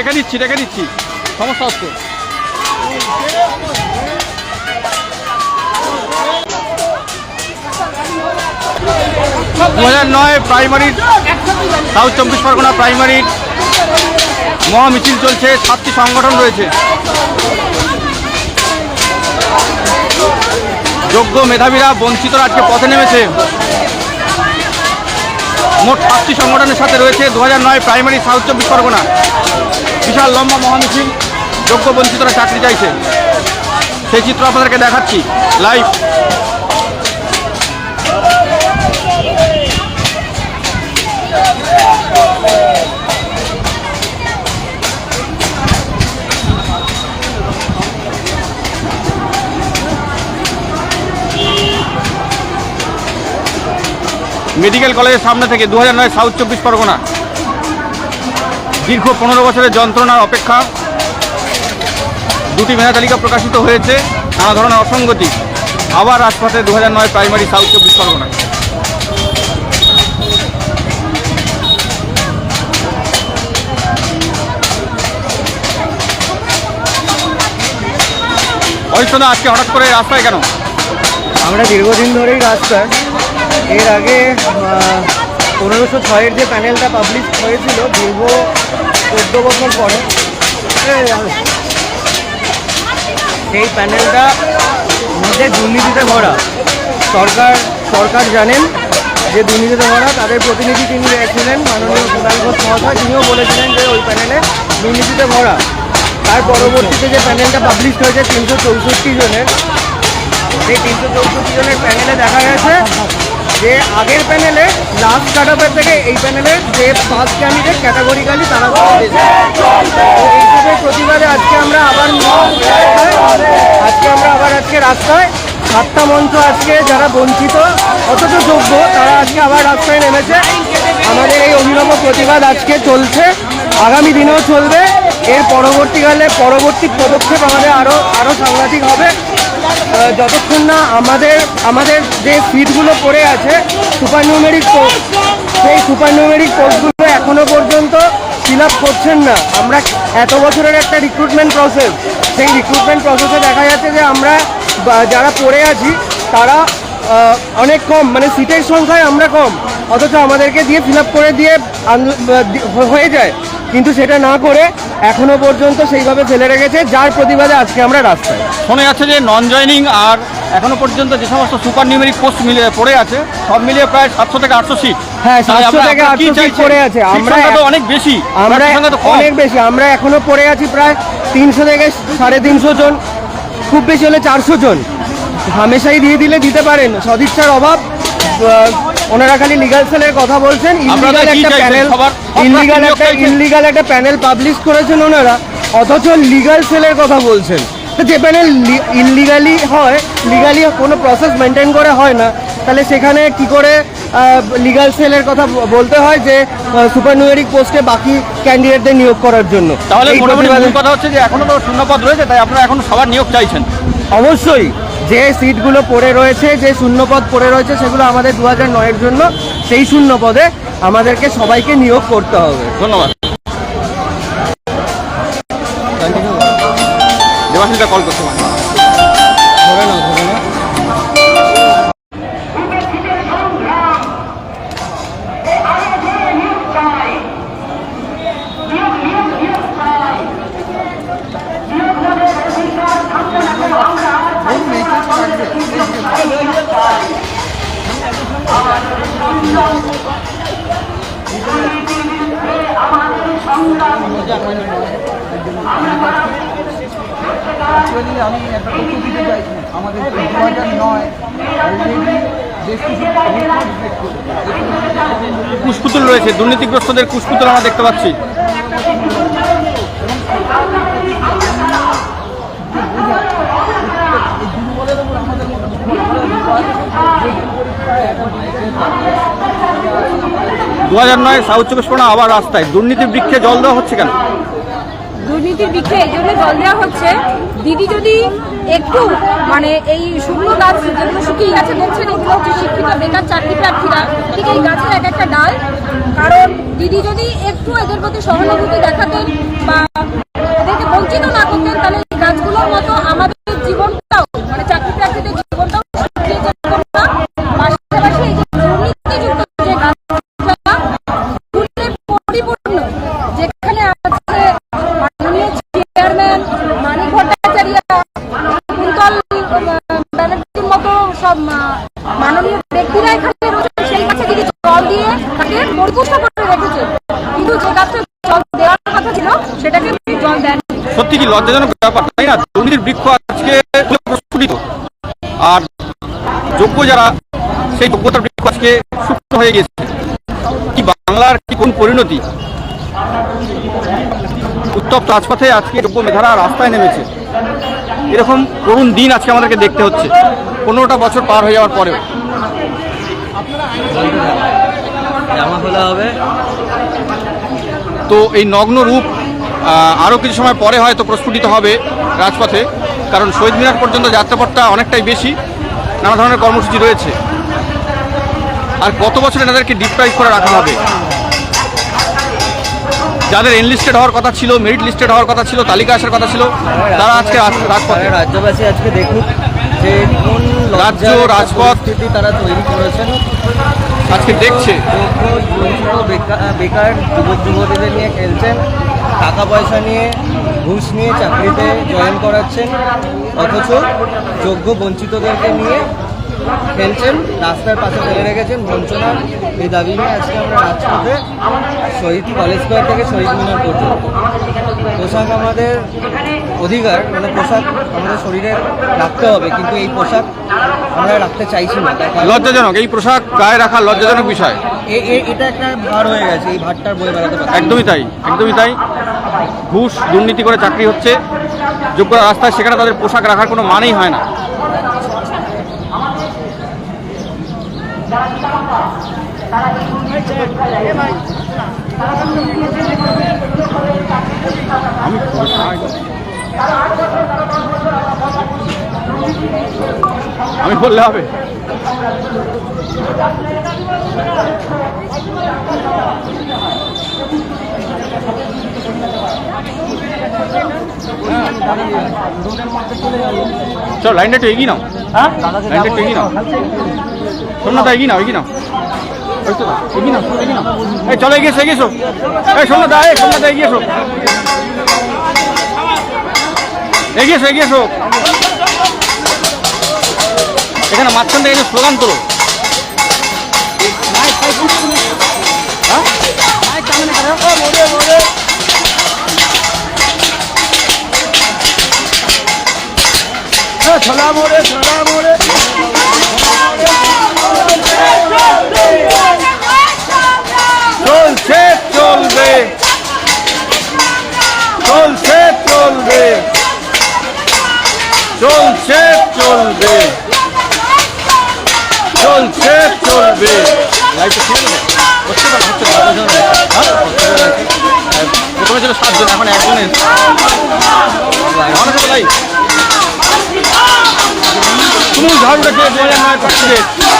রেখে দিচ্ছি রেখে দিচ্ছি। সমস্যা হচ্ছে। দু হাজার নয় প্রাইমারির সাউথ চব্বিশ পরগনা প্রাইমারির মহা মিছিল চলছে, সাতটি সংগঠন রয়েছে। যোগ্য মেধাবীরা বঞ্চিতরা আজকে পথে নেমেছে। মোট সাতটি সংগঠনের সাথে রয়েছে দু হাজার নয় প্রাইমারি সাউথ চব্বিশ পরগনা। বিশাল লম্বা মহামিছিল যোগ্য বঞ্চিতরা চাকরি চাইছে। সেই চিত্র আপনাদেরকে দেখাচ্ছি লাইভ মেডিকেল কলেজের সামনে থেকে দু হাজার নয় সাউথ চব্বিশ পরগনা। দীর্ঘ পনেরো বছরের যন্ত্রণার অপেক্ষা দুটি মেধা তালিকা প্রকাশিত হয়েছে, নানা ধরনের অসঙ্গতি। আবার রাজপথে দু হাজার নয় প্রাইমারি সাউথ চব্বিশ পরগনা অরিষ্টদা আজকে হঠাৎ করে রাস্তায় কেন? আমরা দীর্ঘদিন ধরেই রাস্তায়। এর আগে পনেরোশো ছয়ের যে প্যানেলটা পাবলিশ হয়েছিল দীর্ঘ চোদ্দ বছর পরে এই, সেই প্যানেলটা মধ্যে দুর্নীতিতে ভরা। সরকার সরকার জানেন যে দুর্নীতিতে ভরা তাদের প্রতিনিধি তিনি ছিলেন মাননীয় প্রধান ঘোষ মহাশয় তিনিও বলেছিলেন যে ওই প্যানেলে দুর্নীতিতে ভরা। তার পরবর্তীতে যে প্যানেলটা পাবলিশ হয়েছে তিনশো চৌষট্টি জনের সেই তিনশো চৌষট্টি জনের প্যানেলে দেখা গেছে যে আগের প্যানেলে লাস্ট কাট অফের থেকে এই প্যানেলের যে ফার্স্ট ক্যান্ডিডেট ক্যাটাগরিক্যালি তারা এইসবের প্রতিবাদে আজকে আমরা আবার আজকে আমরা আবার আজকে রাস্তায় সাতটা মঞ্চ আজকে যারা বঞ্চিত, অথচ যোগ্য, তারা আজকে আবার রাস্তায় নেমেছে। আমাদের এই অভিনব প্রতিবাদ আজকে চলছে, আগামী দিনেও চলবে। এর পরবর্তীকালে পরবর্তী পদক্ষেপ আমাদের আরও আরও সাংঘাতিক হবে। যতক্ষণ না আমাদের আমাদের যে সিটগুলো পড়ে আছে সুপার নিউমেরিক পোস্ট সেই সুপার নিউমেরিক পোস্টগুলো এখনও পর্যন্ত ফিল আপ করছেন না। আমরা এত বছরের একটা রিক্রুটমেন্ট প্রসেস সেই রিক্রুটমেন্ট প্রসেসে দেখা যাচ্ছে যে আমরা যারা পড়ে আছি, তারা অনেক কম মানে সিটের সংখ্যায় আমরা কম, অথচ আমাদেরকে দিয়ে ফিল আপ করে দিয়ে হয়ে যায়। কিন্তু সেটা না করে এখনও পর্যন্ত সেইভাবে ফেলে রেখেছে যার প্রতিবাদে আজকে আমরা রাস্তায়। শোনা যাচ্ছে যে নন জয়নিং আর এখনও পর্যন্ত যে সমস্ত সুপার নিউমেরিক পোস্ট মিলে পড়ে আছে সব মিলিয়ে প্রায় সাতশো থেকে আটশো সিট হ্যাঁ, তাই 700 থেকে আপনারা কি 800 সিট পড়ে আছে। আমরা- অনেক বেশি আমরা। অনেক বেশি। আমরা এখনও পড়ে আছি প্রায় তিনশো থেকে সাড়ে তিনশো জন খুব বেশি হলে চারশো জন। হামেশাই দিয়ে দিলে দিতে পারেন। সদিচ্ছার অভাব ওনারা খালি লিগাল সেলের কথা বলছেন কি একটা প্যানেল প্রার্থী একটা? ইলিগাল একটা প্যানেল পাবলিশ করেছেন ওনারা অথচ লিগাল সেলের কথা বলছেন। তো যে প্যানেল ইলিগালি হয় লিগালি কোনো প্রসেস মেনটেন করে হয় না তাহলে সেখানে কি করে লিগাল সেলের কথা বলতে হয় যে সুপার নিউমেরিক পোস্টে বাকি ক্যান্ডিডেটদের নিয়োগ করার জন্য। তাহলে কথা হচ্ছে যে এখনও তো শূন্যপদ রয়েছে তাই আপনারা এখন সবার নিয়োগ চাইছেন। অবশ্যই। যে সিটগুলো পড়ে রয়েছে যে শূন্যপদ পড়ে রয়েছে সেগুলো আমাদের দু হাজার নয়ের জন্য সেই শূন্য পদে আমাদেরকে সবাইকে নিয়োগ করতে হবে। ধন্যবাদ। দেবাশিসটা কল করতে পারেন ধরে না। আমি একটা তথ্য দিতে চাই আমাদের দু হাজার নয়। কুশপুতুল রয়েছে, দুর্নীতিগ্রস্তদের কুশপুতুল আমরা দেখতে পাচ্ছি। দু হাজার নয়, সাউথ চব্বিশ পরগনা আবার রাস্তায়। দুর্নীতির বৃক্ষে জল দেওয়া হচ্ছে কেন? দুর্নীতির দিকে এই জন্য জল দেওয়া হচ্ছে। দিদি যদি একটু মানে এই শুকনো গাছ, যেগুলো শুকিয়ে গেছে, বলছেন এগুলো হচ্ছে শিক্ষিত বেকার চাকরি প্রার্থীরা। ঠিক এই গাছের এক একটা ডাল। কারণ দিদি যদি একটু এদের প্রতি সহানুভূতি দেখাতেন বা সেই গাছে জল দিয়ে তাকে করে রেখেছে। কিন্তু যে জল দেওয়ার কথা ছিল, সেটাকে জল দেন সত্যি কি লজ্জাজনক ব্যাপার? তাই না? দুর্নীতির বৃক্ষ আজকে প্রস্ফুটিত। আর যোগ্য যারা, সেই যোগ্যতার বৃক্ষ আজকে হয়ে গেছে। কি বাংলার কি কোন পরিণতি? উত্তপ্ত রাজপথে আজকে যোগ্য মেধারা রাস্তায় নেমেছে। এরকম করুণ দিন আজকে আমাদেরকে দেখতে হচ্ছে। পনেরোটা বছর পার হয়ে যাওয়ার পরেও। জামা খোলা হবে। তো এই নগ্ন রূপ আরও কিছু সময় পরে হয়তো প্রস্ফুটিত হবে রাজপথে কারণ শহীদ মিনার পর্যন্ত যাত্রাপথটা অনেকটাই বেশি নানা ধরনের কর্মসূচি রয়েছে। আর কত বছর এনাদেরকে ডিপ্রাইজ করে রাখা হবে। যাদের এনলিস্টেড হওয়ার কথা ছিল মেরিট লিস্টেড হওয়ার কথা ছিল তালিকা আসার কথা ছিল তারা আজকে রাজপথে। রাজ্যবাসী আজকে দেখুক যে রাজ্য, রাজপথ পরিস্থিতি তারা তৈরি করেছেন। আজকে দেখছে। বেকার যুবক যুবতীদের নিয়ে খেলছেন টাকা পয়সা নিয়ে ঘুষ নিয়ে চাকরিতে জয়েন করাচ্ছেন অথচ যোগ্য বঞ্চিতদেরকে নিয়ে খেলছেন রাস্তার পাশে ফেলে রেখেছেন বঞ্চনার এই দাবি নিয়ে আজকে আমরা রাজপথে শহীদ কলেজ স্কোয়ার থেকে শহীদ মিনার পর্যন্ত। পোশাক আমাদের অধিকার মানে পোশাক আমাদের শরীরে রাখতে হবে কিন্তু এই পোশাক আমরা রাখতে চাইছি না। লজ্জাজনক এই পোশাক গায়ে রাখা লজ্জাজনক বিষয়। এ- এ- এটা একটা ভার হয়ে গেছে এই ভারটার বয়ে বেড়াতে একদমই তাই একদমই তাই। ঘুষ দুর্নীতি করে চাকরি হচ্ছে যোগ্যরা রাস্তায় সেখানে তাদের পোশাক রাখার কোনো মানেই হয় না। আমি আমি বললে হবে। চলো লাইনটা একটু এগিয়ে নাও। লাইনটা একটু এগিয়ে নাও। শোন না তা এগিয়ে নাও এগিয়ে নাও। এগিয়ে নাও এগিয়ে নাও। এই চলো এগিয়ে এসো এগিয়ে এসো। এই শোন না দা এই শোন না দা এগিয়ে এসো। এগিয়ে এসো এগিয়ে এসো। এখানে মাঝখান থেকে স্লোগান তোলো। ছোলা মোড়ে ছোলা মোড়ে। লাইটটা ঠিক আছে হচ্ছে না হচ্ছে হ্যাঁ? প্রথমে ছিল সাতজন, এখন একজনের। অনেক লাইট তুমুল ঝড় উঠেছে দু হাজার নয়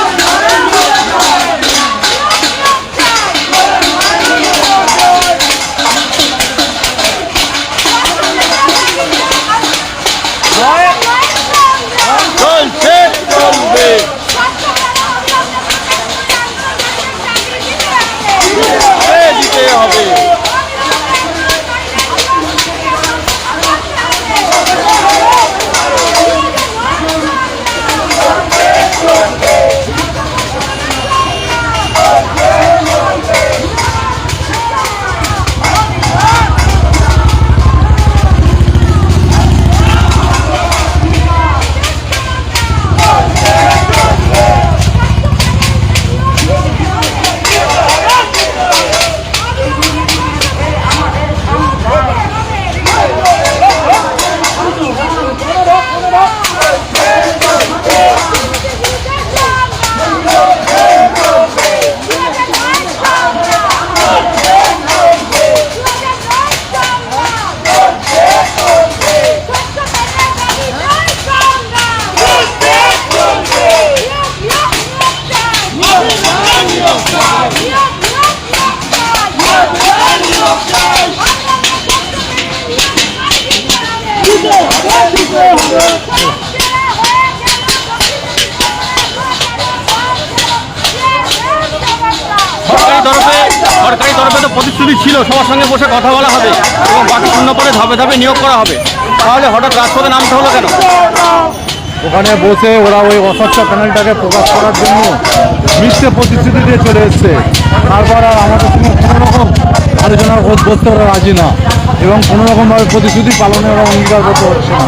তরফে তো প্রতিশ্রুতি ছিল, সবার সঙ্গে বসে কথা বলা হবে এবং বাকি শূন্য পরে ধাপে ধাপে নিয়োগ করা হবে। তাহলে হঠাৎ রাজপথে নামতে হলো কেন? ওখানে বসে ওরা ওই অস্বচ্ছ প্যানেলটাকে প্রকাশ করার জন্য মিথ্যে প্রতিশ্রুতি দিয়ে চলে এসছে। তারপর আর আমাদের সঙ্গে কোনো রকম আলোচনার বোধ বসতে ওরা রাজি না এবং কোনো রকমভাবে প্রতিশ্রুতি পালনে ওরা অঙ্গীকার করতে হচ্ছে না।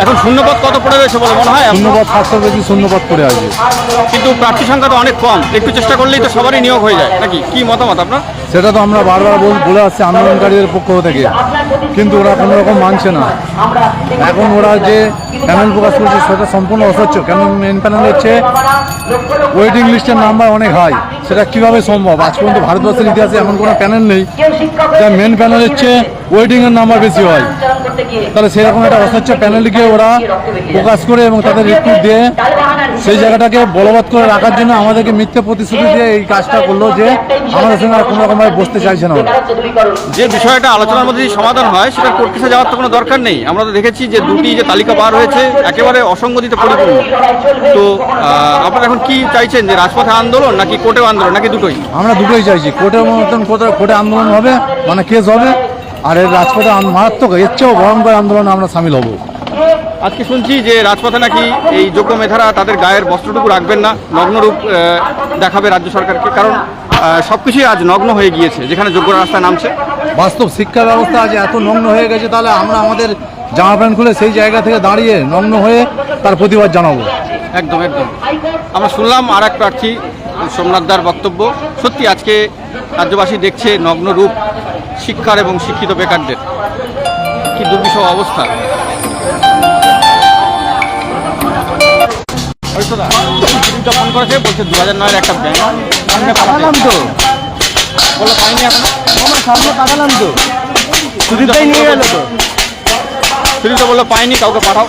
এখন শূন্যপদ কত পড়ে রয়েছে বলে মনে হয়? শূন্যপদ সাতশোর বেশি শূন্যপদ পড়ে আছে। কিন্তু প্রার্থী সংখ্যা তো অনেক কম। একটু চেষ্টা করলেই তো সবারই নিয়োগ হয়ে যায়। নাকি? কি মতামত আপনার? সেটা তো আমরা বারবার বল- আসছি আন্দোলনকারীদের পক্ষ থেকে। কিন্তু ওরা কোনো রকম মানছে না। এখন ওরা যে প্যানেল প্রকাশ করছে সেটা সম্পূর্ণ অস্বচ্ছ। কেন মেন প্যানেল হচ্ছে ওয়েটিং লিস্টের নাম্বার অনেক হাই সেটা কীভাবে সম্ভব? আজ পর্যন্ত ভারতবর্ষের ইতিহাসে এমন কোনো প্যানেল নেই যা মেন প্যানেল হচ্ছে ওয়েটিংয়ের নাম্বার বেশি হয়। তাহলে সেরকম একটা অস্বচ্ছ প্যানেলকে ওরা প্রকাশ করে এবং তাদের রিক্রুট দিয়ে সেই জায়গাটাকে বলবৎ করে রাখার জন্য আমাদেরকে মিথ্যে প্রতিশ্রুতি দিয়ে এই কাজটা করল যে আমাদের সঙ্গে আর কোনো রকমভাবে বসতে চাইছে না যে বিষয়টা আলোচনার মধ্যে সমাধান হয়, সেটা কোর্ট কেসে যাওয়ার তো কোনো দরকার নেই। আমরা তো দেখেছি যে দুটি যে তালিকা বার হয়েছে, একেবারে অসঙ্গতিতে পরিপূর্ণ। তো আপনারা এখন কি চাইছেন, যে রাজপথে আন্দোলন নাকি কোর্টেও আন্দোলন নাকি দুটোই? আমরা দুটোই চাইছি। কোর্টের মতন কোর্টে কোর্টে আন্দোলন হবে মানে কেস হবে আর এর রাজপথে মারাত্মক এর চেয়েও ভয়ঙ্কর আন্দোলনে আমরা সামিল হব। আজকে শুনছি যে রাজপথে নাকি এই যোগ্য মেধারা তাদের গায়ের বস্ত্রটুকু রাখবেন না নগ্নরূপ দেখাবে রাজ্য সরকারকে। কারণ সব কিছুই আজ নগ্ন হয়ে গিয়েছে যেখানে যোগ্য রাস্তা নামছে। বাস্তব শিক্ষা ব্যবস্থা আজ এত নগ্ন হয়ে গেছে তাহলে আমরা আমাদের জামা প্যান্ট খুলে সেই জায়গা থেকে দাঁড়িয়ে নগ্ন হয়ে তার প্রতিবাদ জানাব। একদম একদম। আমরা শুনলাম আর এক প্রার্থী সোমনাথ দার বক্তব্য। সত্যি আজকে রাজ্যবাসী দেখছে নগ্ন রূপ শিক্ষার এবং শিক্ষিত বেকারদের। কি দুর্বিষহ অবস্থা। ফোন করেছে বলছে দু হাজার নয়ের একটা ব্যাংক। পাঠালাম তো। বলে পাইনি এখন। আমার সামনে পাঠালাম তো। সুদীপটাই নিয়ে গেল তো। সুদীপটা বলল পাইনি কাউকে পাঠাও।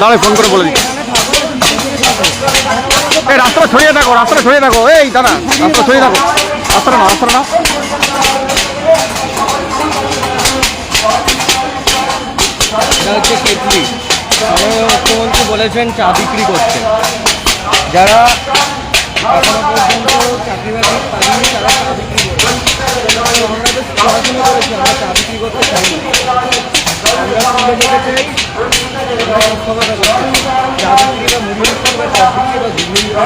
দাঁড়ায় ফোন করে বলে দিচ্ছি এই রাস্তাটা ছড়িয়ে থাকো, রাস্তাটা ছড়িয়ে থাকো। এই দাদা রাস্তা ছড়িয়ে থাকো। রাস্তাটা না রাস্তাটা না মুখ্যমন্ত্রী বলেছেন, চা বিক্রি করতে। যারা এখনও পর্যন্ত চাকরি বাকরি তারা চা বিক্রি করছে পড়াশোনা করেছি আমরা চা বিক্রি করতে চাই চা বিক্রি বা মুড়ি বিক্রি বা চা বিক্রি বা